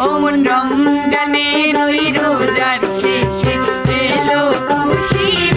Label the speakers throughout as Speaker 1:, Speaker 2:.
Speaker 1: ওমন রমজানে নই রোজার শেষে এলো খুশির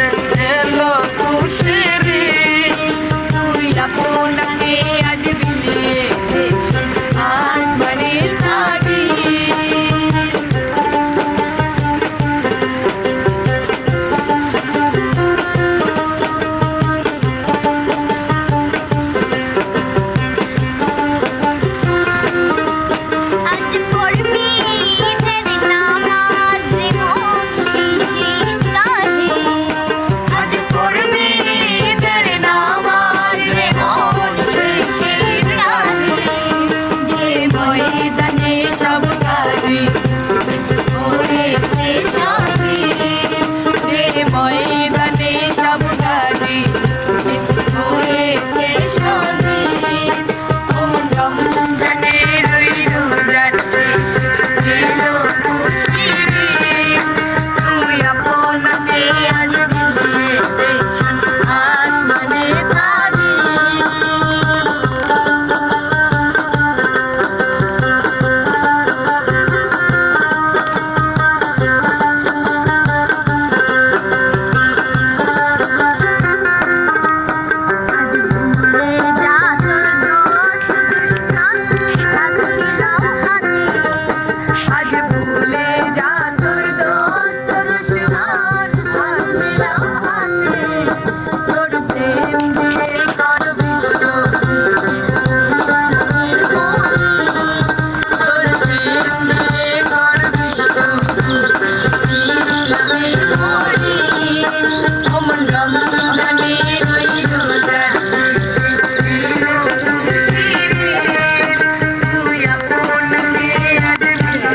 Speaker 1: ভয়ে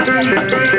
Speaker 1: Thank you.